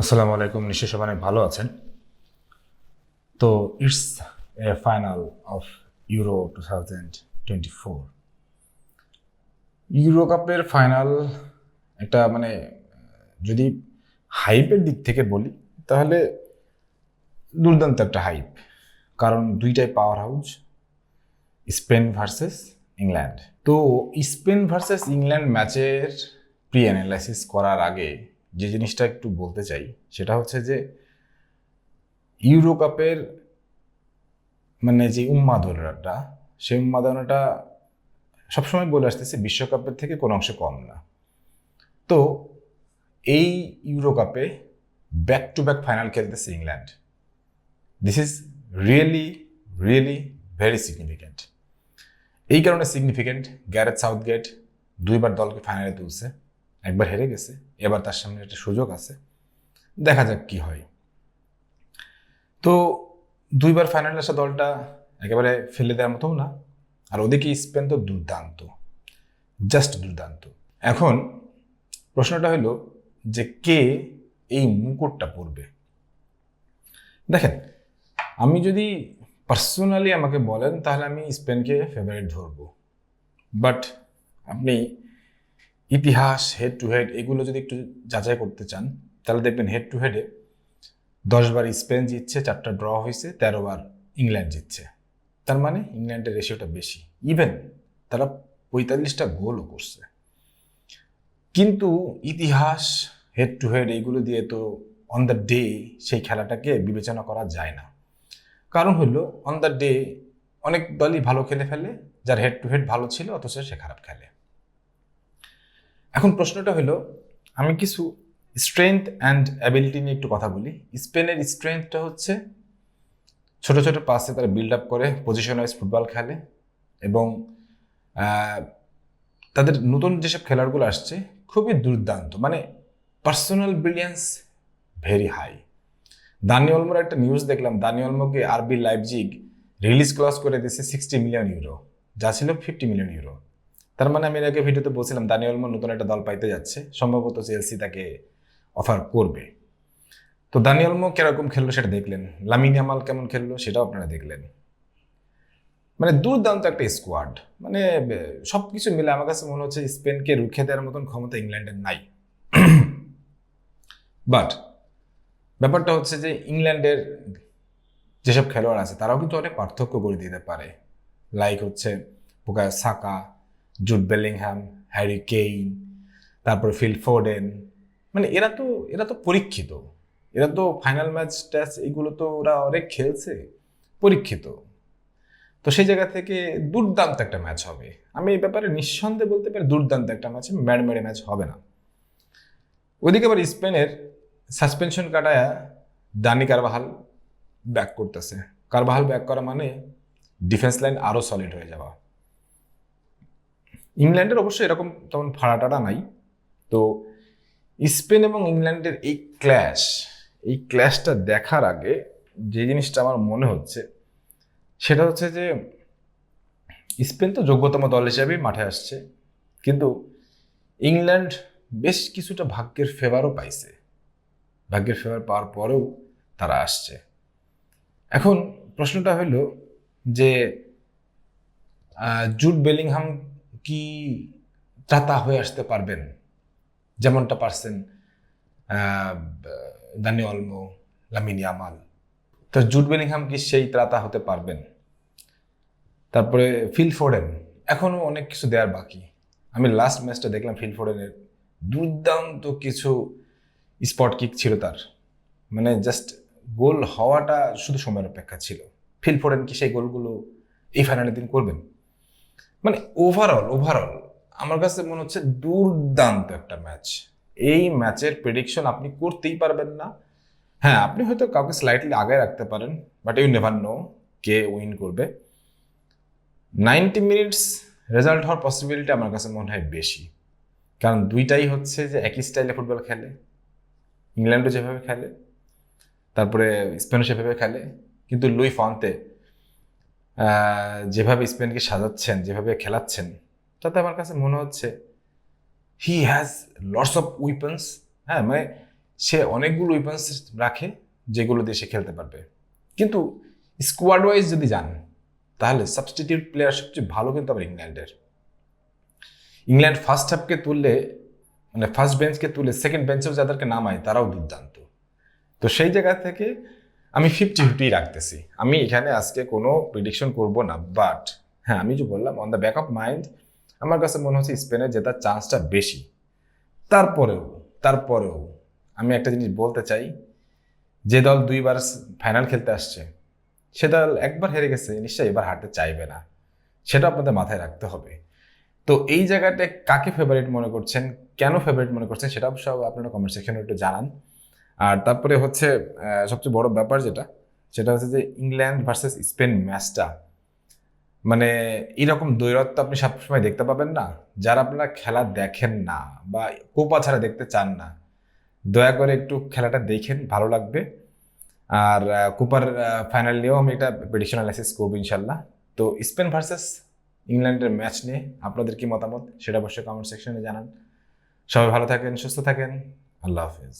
আসসালামু আলাইকুম নিশ্চয় সবাই ভালো আছেন। তো it's a final of Euro two thousand twenty four Euro কাপের ফাইনাল একটা মানে যদি হাইপের দিক থেকে বলি, তাহলে দুর্দান্ত একটা হাইপ কারণ দুইটাই power house Spain versus England তো স্পেন ভার্সেস ইংল্যান্ড ম্যাচের প্রি অ্যানালাইসিস করার আগে যে জিনিসটা একটু বলতে চাই, সেটা হচ্ছে যে ইউরো কাপের মানে যে উন্মাদনাটা, সেই উন্মাদনাটা সবসময় বলে আসতেছে বিশ্বকাপের থেকে কোনো অংশে কম না। তো এই ইউরো কাপে ব্যাক টু ব্যাক ফাইনাল খেলতেছে England. This is really really very significant এই কারণে সিগনিফিক্যান্ট গ্যারেট সাউথগেট দুইবার দলকে ফাইনালে তুলছে। একবার হেরে গেছে, এবার তার সামনে একটা সুযোগ আছে, দেখা যাক কি হয়। তো দুইবার ফাইনালে আসা দলটা একেবারে ফেলে দেওয়ার মতো না, আর ওদিকে স্পেন তো দুর্দান্ত জাস্ট দুর্দান্ত। এখন প্রশ্নটা হলো যে কে এই মুকুটটা পরবে? দেখেন, আমি যদি পার্সোনালি আমাকে বলেন, তাহলে আমি স্পেনকে ফেভারিট ধরবো। বাট আপনি ইতিহাস হেড টু হেড এগুলো যদি একটু যাচাই করতে চান, তাহলে দেখবেন হেড টু হেডে দশবার স্পেন জিতছে, চারটা ড্র হয়েছে, তেরো বার ইংল্যান্ড জিতছে। তার মানে ইংল্যান্ডের রেশিওটা বেশি। ইভেন তারা পঁয়তাল্লিশটা গোলও করছে। কিন্তু ইতিহাস হেড টু হেড এইগুলো দিয়ে তো অন দ্য ডে সেই খেলাটাকে বিবেচনা করা যায় না। কারণ হলো অন দ্য ডে অনেক দলই ভালো খেলে ফেলে, যার হেড টু হেড ভালো ছিল, অথচ সে খারাপ খেলে। এখন প্রশ্নটা হলো, আমি কিছু স্ট্রেংথ অ্যান্ড অ্যাবিলিটি নিয়ে একটু কথা বলি। স্পেনের স্ট্রেংথটা হচ্ছে ছোট ছোট পাসে তারা বিল্ড আপ করে পজিশন ওয়াইজ ফুটবল খেলে এবং তাদের নতুন যেসব খেলারগুলো আসছে, খুবই দুর্দান্ত। মানে পার্সোনাল ব্রিলিয়ান্স ভেরি হাই দানি অলমোর একটা নিউজ দেখলাম। দানি অলমোকে আরবি লাইভজিগ রিলিজ ক্লস করে দিয়েছে সিক্সটি মিলিয়ন ইউরো যা ছিল ফিফটি মিলিয়ন ইউরো তার মানে আমি আগে ভিডিওতে বলছিলাম, দানি অলমো নতুন একটা দল পাইতে যাচ্ছে। সম্ভবত চেলসি তাকে অফার করবে। তো দানি অলমো কীরকম খেললো সেটা দেখলেন? লামিন ইয়ামাল কেমন খেললো সেটাও আপনারা দেখলেন। মানে দুর্দান্ত একটা স্কোয়াড মানে সব কিছু মিলে আমার কাছে মনে হচ্ছে স্পেনকে রুখে দেওয়ার মতন ক্ষমতা ইংল্যান্ডের নাই। বাট ব্যাপারটা হচ্ছে যে ইংল্যান্ডের যেসব খেলোয়াড় আছে, তারাও কিন্তু অনেক পার্থক্য করে দিতে পারে। লাইক হচ্ছে পোকায় Saka Jude Bellingham Harry Kane তারপর ফিল ফোর্ডেন মানে এরা তো এরা তো পরীক্ষিত। এরা তো ফাইনাল ম্যাচ ট্যাচ এগুলো তো ওরা অনেক খেলছে, পরীক্ষিত। তো সেই জায়গা থেকে দুর্দান্ত একটা ম্যাচ হবে। আমি এই ব্যাপারে নিঃসন্দেহে বলতে পারি দুর্দান্ত একটা ম্যাচ ম্যাড মেরে ম্যাচ হবে না। ওইদিকে আবার স্পেনের সাসপেনশন কাটায় দানি কারবাহাল ব্যাক করতেছে। কারবাহাল ব্যাক করা মানে ডিফেন্স লাইন আরও সলিড হয়ে যাওয়া। ইংল্যান্ডের অবশ্যই এরকম তেমন ফাড়াটাড়া নাই। তো স্পেন এবং ইংল্যান্ডের এই ক্ল্যাশ, এই ক্ল্যাশটা দেখার আগে যে জিনিসটা আমার মনে হচ্ছে, সেটা হচ্ছে যে স্পেন তো যোগ্যতম দল হিসেবেই মাঠে আসছে, কিন্তু ইংল্যান্ড বেশ কিছুটা ভাগ্যের ফেভারও পাইছে। ভাগ্যের ফেভার পাওয়ার পরেও তারা আসছে। এখন প্রশ্নটা হলো যে জুট বেলিংহাম কি ত্রাতা হয়ে আসতে পারবেন? যেমনটা পারছেন দানি অলমো, লামিনি আমাল। তো জুট বেলিংহাম কি সেই ত্রাতা হতে পারবেন? তারপরে ফিল এখনও অনেক কিছু দেওয়ার বাকি। আমি লাস্ট ম্যাচটা দেখলাম ফিল ফোর্ডেনের দুর্দান্ত কিছু স্পট কিক ছিল তার। মানে জাস্ট গোল হওয়াটা শুধু সময়ের অপেক্ষা ছিল। ফিল কি সেই গোলগুলো এই ফাইনালের দিন করবেন? মানে ওভারঅল ওভারঅল আমার কাছে মনে হচ্ছে দুর্দান্ত একটা ম্যাচ এই ম্যাচের প্রেডিকশন আপনি করতেই পারবেন না। হ্যাঁ আপনি হয়তো কাউকে স্লাইটলি আগে রাখতে পারেন বাট ইউ নেভার নো কে উইন করবে। নাইনটি মিনিটস রেজাল্ট হওয়ার পসিবিলিটি আমার কাছে মনে হয় বেশি। কারণ দুইটাই হচ্ছে যে একই স্টাইলে ফুটবল খেলে। ইংল্যান্ডও যেভাবে খেলে, তারপরে স্পেনও সেভাবে খেলে। কিন্তু লুই ফন্তে যেভাবে স্পেনকে সাজাচ্ছেন, যেভাবে খেলাচ্ছেন, তাতে আমার কাছে মনে হচ্ছে he has lots of weapons হ্যাঁ মানে সে অনেকগুলো উইপন্স রাখে যেগুলো দিয়ে সে খেলতে পারবে। কিন্তু স্কোয়াড ওয়াইজ যদি যান, তাহলে সাবস্টিটিউট প্লেয়ার সবচেয়ে ভালো কিন্তু আবার ইংল্যান্ডের। ইংল্যান্ড ফার্স্ট হাফকে তুললে মানে ফার্স্ট বেঞ্চকে তুলে সেকেন্ড বেঞ্চেও যাদেরকে নামায়, তারাও দুর্দান্ত। তো সেই জায়গা থেকে আমি ফিফটি ফিফটি রাখতেছি। আমি এখানে আজকে কোনো প্রিডিকশন করব না বাট হ্যাঁ আমি যে বললাম on the back of mind আমার কাছে মনে হচ্ছে স্পেনের জেতার চান্সটা বেশি। তারপরেও তারপরেও আমি একটা জিনিস বলতে চাই, যে দল দুইবার ফাইনাল খেলতে আসছে, সে দল একবার হেরে গেছে, নিশ্চয়ই এবার হারতে চাইবে না। সেটা আপনাদের মাথায় রাখতে হবে। তো এই জায়গাটায় কাকে ফেভারিট মনে করছেন, কেন ফেভারিট মনে করছেন, সেটা অবশ্য আপনারা কমেন্ট সেকশনে একটু জানান। আর তারপরে হচ্ছে সবচেয়ে বড় ব্যাপার যেটা, সেটা হচ্ছে যে ইংল্যান্ড ভার্সেস স্পেন ম্যাচটা। মানে এরকম দৈরত্ব আপনি সবসময় দেখতে পাবেন না, যারা আপনারা খেলা দেখেন না বা কোপা ছাড়া দেখতে চান না। দয়া করে একটু খেলাটা দেখেন, ভালো লাগবে। আর কোপার ফাইনাল নিয়েও আমি একটা প্রেডিকশন অ্যানালাইসিস করব ইনশাল্লাহ। তো স্পেন ভার্সেস ইংল্যান্ডের ম্যাচ নিয়ে আপনাদের কি মতামত, সেটা অবশ্যই কমেন্ট সেকশনে জানান। সবাই ভালো থাকেন, সুস্থ থাকেন। আল্লাহ হাফেজ।